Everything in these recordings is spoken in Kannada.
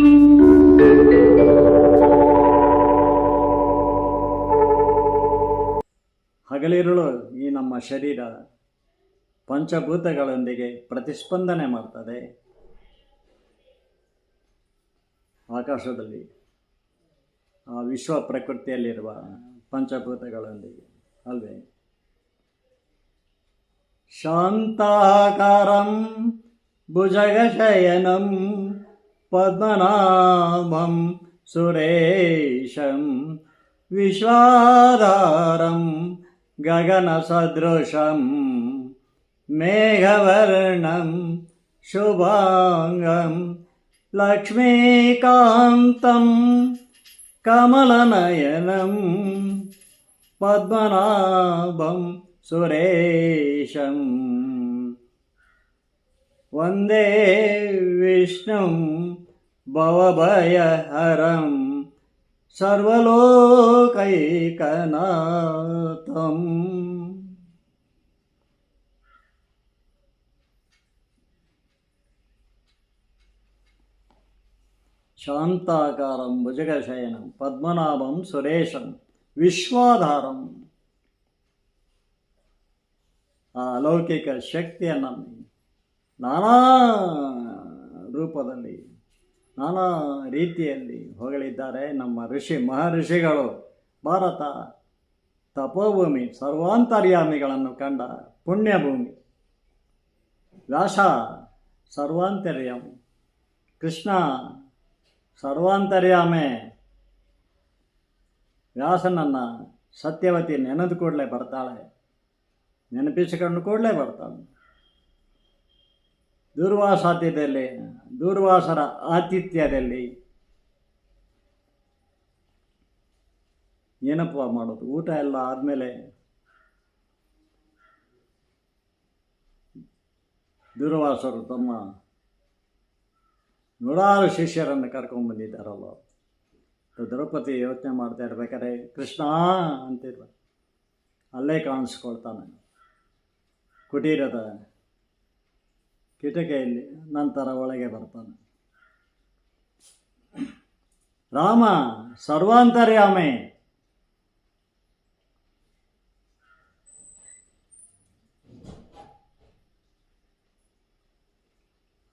ಹಗಲಿರುಳು ಈ ನಮ್ಮ ಶರೀರ ಪಂಚಭೂತಗಳೊಂದಿಗೆ ಪ್ರತಿಸ್ಪಂದನೆ ಮಾಡ್ತದೆ. ಆಕಾಶದಲ್ಲಿ, ಆ ವಿಶ್ವ ಪ್ರಕೃತಿಯಲ್ಲಿರುವ ಪಂಚಭೂತಗಳೊಂದಿಗೆ, ಅಲ್ವೇ? ಶಾಂತಾಕಾರಂ ಭುಜಗಶಯನಂ पद्मनाभं सुरेशं विश्वाधारं गगनसदृशं मेघवर्णं शुभाङ्गं लक्ष्मीकान्तं कमलनयनं पद्मनाभं सुरेशम् वन्दे विष्णुं भवभयहरं सर्वलोकैकनातम् शान्ताकारं भुजगशयनं पद्मनाभं सुरेशं विश्वाधारम् आलौकिकशक्त्यनं ನಾನಾ ರೂಪದಲ್ಲಿ, ನಾನಾ ರೀತಿಯಲ್ಲಿ ಹೊಗಳಿದ್ದಾರೆ ನಮ್ಮ ಋಷಿ ಮಹರ್ಷಿಗಳು. ಭಾರತ ತಪೋಭೂಮಿ, ಸರ್ವಾಂತರ್ಯಾಮಿಗಳನ್ನು ಕಂಡ ಪುಣ್ಯಭೂಮಿ. ವ್ಯಾಸ ಸರ್ವಾಂತರ್ಯಾಮಿ ಕೃಷ್ಣ ಸರ್ವಾಂತರ್ಯಾಮೆ. ವ್ಯಾಸನನ್ನು ಸತ್ಯವತಿ ನೆನೆದು ಕೂಡಲೇ ಬರ್ತಾಳೆ, ನೆನಪಿಸಿಕೊಂಡು ಕೂಡಲೇ ಬರ್ತಾಳೆ ದೂರ್ವಾಸಾಧ್ಯದಲ್ಲಿ ದೂರ್ವಾಸರ ಆತಿಥ್ಯದಲ್ಲಿ ಏನಪ್ಪ ಮಾಡೋದು? ಊಟ ಎಲ್ಲ ಆದಮೇಲೆ ದೂರ್ವಾಸರು ತಮ್ಮ ನೂರಾರು ಶಿಷ್ಯರನ್ನು ಕರ್ಕೊಂಡು ಬಂದಿದ್ದಾರಲ್ಲ. ದ್ರೌಪದಿ ಯೋಚನೆ ಮಾಡ್ತಾ ಇರ್ಬೇಕಾದ್ರೆ, ಕೃಷ್ಣ ಅಂತಿರ್ಬೇಕು ಅಲ್ಲೇ ಕಾಣಿಸ್ಕೊಳ್ತಾನೆ. ಕುಟೀರದ ಕಿಟಕಿಯಲ್ಲಿ, ನಂತರ ಒಳಗೆ ಬರ್ತಾನೆ. ರಾಮ, ಸರ್ವಾಂತರ್ಯಾಮೆ.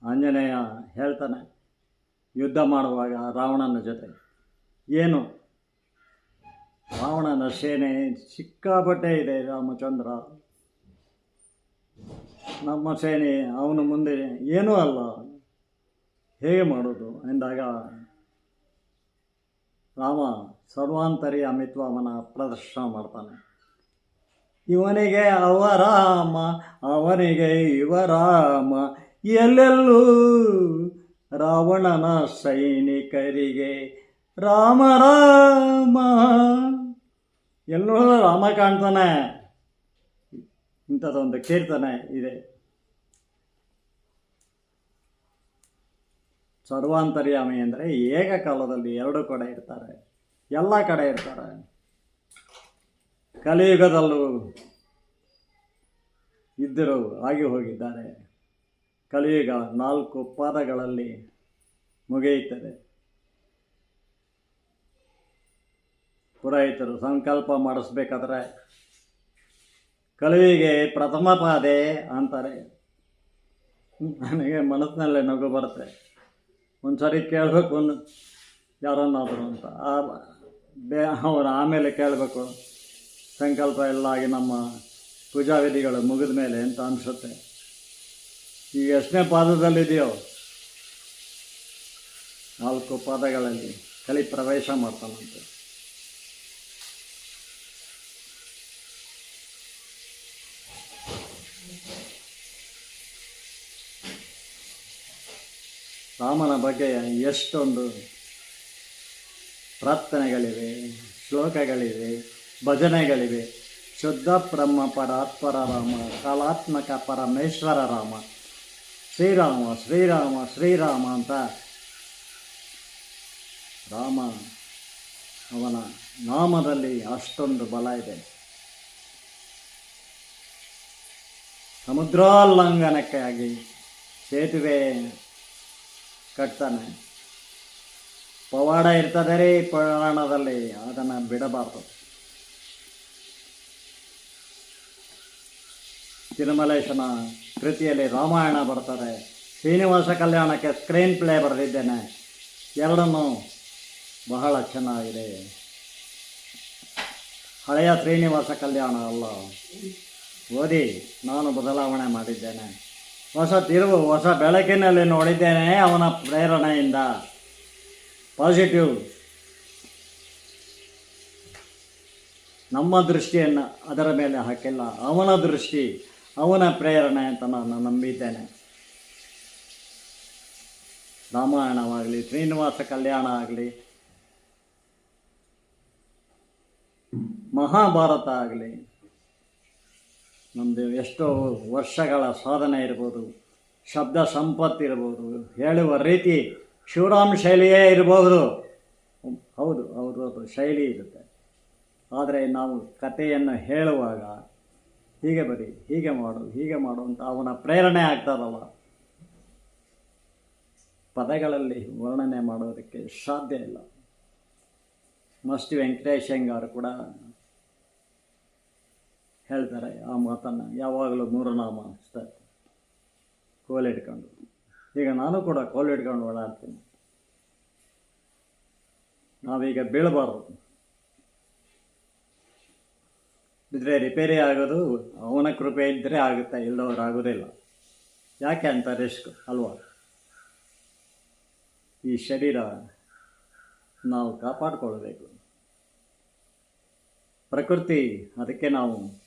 ಆಂಜನೇಯ ಹೇಳ್ತಾನೆ, ಯುದ್ಧ ಮಾಡುವಾಗ ರಾವಣನ ಜೊತೆ. ಏನು? ರಾವಣನ ಸೇನೆ ಸಿಕ್ಕಾಪಟ್ಟೆ ಇದೆ ರಾಮಚಂದ್ರ. ನಮ್ಮ ಸೇನೆ ಅವನ ಮುಂದೆ ಏನೂ ಅಲ್ಲ. ಹೇಗೆ ಮಾಡೋದು? ಎಂದಾಗ ರಾಮ ಸರ್ವಾಂತರಿ ಅಮಿತ್ವ ಅವನ ಪ್ರದರ್ಶನ ಮಾಡ್ತಾನೆ. ಇವನಿಗೆ ಅವ ರಾಮ, ಅವನಿಗೆ ಇವ ರಾಮ. ಎಲ್ಲೆಲ್ಲೂ ರಾವಣನ ಸೈನಿಕರಿಗೆ ರಾಮ ರಾಮ. ಎಲ್ಲೋ ರಾಮ ಕಾಣ್ತಾನೆ. ಇಂಥದ್ದೊಂದು ಕೀರ್ತನೆ ಇದೆ. ಸರ್ವಾಂತರ್ಯಾಮಿ ಅಂದರೆ ಏಕಕಾಲದಲ್ಲಿ ಎರಡು ಕಡೆ ಇರ್ತಾರೆ. ಎಲ್ಲ ಕಡೆ ಇರ್ತಾರೆ. ಕಲಿಯುಗದಲ್ಲೂ ಇದ್ದರು ಆಗಿ ಹೋಗಿದ್ದಾರೆ. ಕಲಿಯುಗ ನಾಲ್ಕು ಪಾದಗಳಲ್ಲಿ ಮುಗಿಯುತ್ತದೆ. ಪುರೋಹಿತರು ಸಂಕಲ್ಪ ಮಾಡಿಸ್ಬೇಕಾದ್ರೆ ಕಳುವಿಗೆ ಪ್ರಥಮ ಪಾದೆ ಅಂತಾರೆ. ನನಗೆ ಮನಸ್ಸಿನಲ್ಲೇ ನಗು ಬರುತ್ತೆ. ಒಂದು ಸರಿ ಕೇಳಬೇಕು ಒಂದು ಯಾರನ್ನಾದರೂ ಅಂತ. ಆ ಬೇ ಅವರು ಆಮೇಲೆ ಕೇಳಬೇಕು. ಸಂಕಲ್ಪ ಎಲ್ಲ ಆಗಿ ನಮ್ಮ ಪೂಜಾ ವಿಧಿಗಳು ಮುಗಿದ ಮೇಲೆ ಅಂತ ಅನಿಸುತ್ತೆ? ಈಗ ಎಷ್ಟನೇ ಪಾದದಲ್ಲಿದೆಯೋ ನಾಲ್ಕು ಪಾದಗಳಲ್ಲಿ ಕಲಿ ಪ್ರವೇಶ ಮಾಡ್ತಾನಂತೆ. ರಾಮನ ಬಗ್ಗೆ ಎಷ್ಟೊಂದು ಪ್ರಾರ್ಥನೆಗಳಿವೆ, ಶ್ಲೋಕಗಳಿವೆ, ಭಜನೆಗಳಿವೆ. ಶುದ್ಧ ಬ್ರಹ್ಮ, ಪರಾತ್ಪರ ರಾಮ, ಕಲಾತ್ಮಕ ಪರಮೇಶ್ವರ ರಾಮ. ಶ್ರೀರಾಮ ಶ್ರೀರಾಮ ಶ್ರೀರಾಮ ಅಂತ ರಾಮ ಅವನ ನಾಮದಲ್ಲಿ ಅಷ್ಟೊಂದು ಬಲ ಇದೆ. ಸಮುದ್ರೋಲ್ಲಂಘನಕ್ಕಾಗಿ ಸೇತುವೆ ಕಟ್ತಾನೆ. ಪವಾಡ ಇರ್ತದೆ ರೀ ಪುರಾಣದಲ್ಲಿ ಅದನ್ನು ಬಿಡಬಾರ್ದು. ತಿರುಮಲೇಶನ ಕೃತಿಯಲ್ಲಿ ರಾಮಾಯಣ ಬರ್ತದೆ. ಶ್ರೀನಿವಾಸ ಕಲ್ಯಾಣಕ್ಕೆ ಸ್ಕ್ರೀನ್ ಪ್ಲೇ ಬರೆದಿದ್ದೇನೆ. ಎರಡನ್ನೂ ಬಹಳ ಚೆನ್ನಾಗಿದೆ. ಹಳೆಯ ಶ್ರೀನಿವಾಸ ಕಲ್ಯಾಣ ಅಲ್ಲ. ಓದಿ ನಾನು ಬದಲಾವಣೆ ಮಾಡಿದ್ದೇನೆ. ಹೊಸ ತಿರುವು ಹೊಸ ಬೆಳಕಿನಲ್ಲಿ ನೋಡಿದ್ದೇನೆ ಅವನ ಪ್ರೇರಣೆಯಿಂದ. ಪಾಸಿಟಿವ್ ನಮ್ಮ ದೃಷ್ಟಿಯನ್ನು ಅದರ ಮೇಲೆ ಹಾಕಿಲ್ಲ. ಅವನ ದೃಷ್ಟಿ, ಅವನ ಪ್ರೇರಣೆ ಅಂತ ನಾನು ನಂಬಿದ್ದೇನೆ. ರಾಮಾಯಣವಾಗಲಿ ಶ್ರೀನಿವಾಸ ಕಲ್ಯಾಣ ಆಗಲಿ, ಮಹಾಭಾರತ ಆಗಲಿ ನಮ್ಮದು ಎಷ್ಟೋ ವರ್ಷಗಳ ಸಾಧನೆ ಇರ್ಬೋದು, ಶಬ್ದ ಸಂಪತ್ತು ಇರ್ಬೋದು, ಹೇಳುವ ರೀತಿ ಶಿವರಾಮ್ ಶೈಲಿಯೇ ಇರಬಹುದು ಹೌದು ಅವ್ರದ್ದು ಶೈಲಿ ಇರುತ್ತೆ. ಆದರೆ ನಾವು ಕಥೆಯನ್ನು ಹೇಳುವಾಗ ಹೀಗೆ ಬರಿ, ಹೀಗೆ ಮಾಡು ಹೀಗೆ ಮಾಡು ಅಂತ ಅವನ ಪ್ರೇರಣೆ ಆಗ್ತದಲ್ಲ ಪದಗಳಲ್ಲಿ ವರ್ಣನೆ ಮಾಡೋದಕ್ಕೆ ಸಾಧ್ಯ ಇಲ್ಲ. ಮಸ್ತಿ ವೆಂಕಟೇಶ್ ಹೆಂಗಾರು ಕೂಡ ಹೇಳ್ತಾರೆ ಆ ಮಾತನ್ನು. ಯಾವಾಗಲೂ ಮೂರು ನಾಮ ಅಷ್ಟೇ ಇಟ್ಕೊಂಡು ಈಗ ನಾನು ಕೂಡ ಕೋಲಿಡ್ಕೊಂಡು ಓಡಾಡ್ತೀನಿ. ನಾವೀಗ ಬೀಳಬಾರ್ದು. ಬಿದ್ದರೆ ರಿಪೇರಿ ಆಗೋದು, ಅವನ ಕೃಪೆ ಇದ್ದರೆ ಆಗುತ್ತೆ ಇಲ್ಲದವ್ರು ಆಗೋದಿಲ್ಲ. ಯಾಕೆ ಅಂತ ರಿಸ್ಕ್ ಅಲ್ವಾ? ಈ ಶರೀರ ನಾವು ಕಾಪಾಡಿಕೊಳ್ಬೇಕು. ಪ್ರಕೃತಿ ಅದಕ್ಕೆ ನಾವು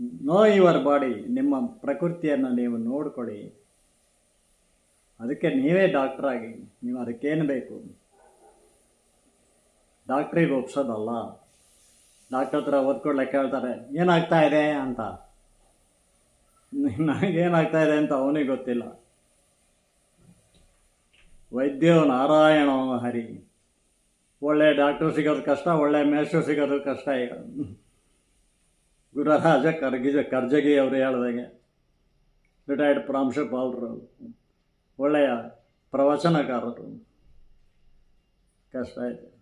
ನೋ ಯುವರ್ ಬಾಡಿ ನಿಮ್ಮ ಪ್ರಕೃತಿಯನ್ನು ನೀವು ನೋಡಿಕೊಳ್ಳಿ. ಅದಕ್ಕೆ ನೀವೇ ಡಾಕ್ಟ್ರಾಗಿ ನೀವು ಅದಕ್ಕೇನು ಬೇಕು? ಡಾಕ್ಟ್ರಿಗೆ ಒಪ್ಸೋದಲ್ಲ. ಡಾಕ್ಟರ್ ಹತ್ರ ಓದ್ಕೊಳ್ಳೆ ಕೇಳ್ತಾರೆ, ಏನಾಗ್ತಾ ಇದೆ ಅಂತ. ನನಗೇನಾಗ್ತಾ ಇದೆ ಅಂತ ಅವನಿಗೆ ಗೊತ್ತಿಲ್ಲ. ವೈದ್ಯೋ ನಾರಾಯಣ ಹರಿ. ಒಳ್ಳೆ ಡಾಕ್ಟ್ರು ಸಿಗೋದು ಕಷ್ಟ, ಒಳ್ಳೆ ಮೇಷು ಸಿಗೋದು ಕಷ್ಟ ಈಗ. ಗುರುರಾಜ ಕರ್ಗಿಜ ಕರ್ಜಗಿ ಅವರು ಹೇಳ್ದಂಗೆ. ರಿಟೈರ್ಡ್ ಪ್ರಾಂಶುಪಾಲರು. ಒಳ್ಳೆಯ ಪ್ರವಚನಕಾರರು. ಕಷ್ಟ ಇದೆ.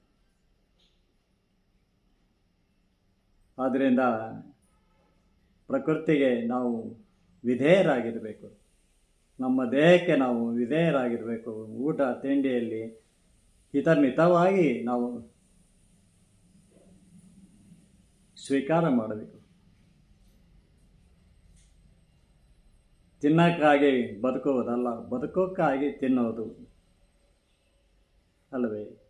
ಆದ್ದರಿಂದ ಪ್ರಕೃತಿಗೆ ನಾವು ವಿಧೇಯರಾಗಿರಬೇಕು. ನಮ್ಮ ದೇಹಕ್ಕೆ ನಾವು ವಿಧೇಯರಾಗಿರಬೇಕು. ಊಟ, ತಿಂಡಿಯಲ್ಲಿ ಹಿತಮಿತವಾಗಿ ನಾವು ಸ್ವೀಕಾರ ಮಾಡಬೇಕು. ತಿನ್ನೋಕ್ಕಾಗಿ ಬದುಕುವುದಲ್ಲ ಬದುಕೋಕ್ಕಾಗಿ ತಿನ್ನೋದು ಅಲ್ಲವೇ?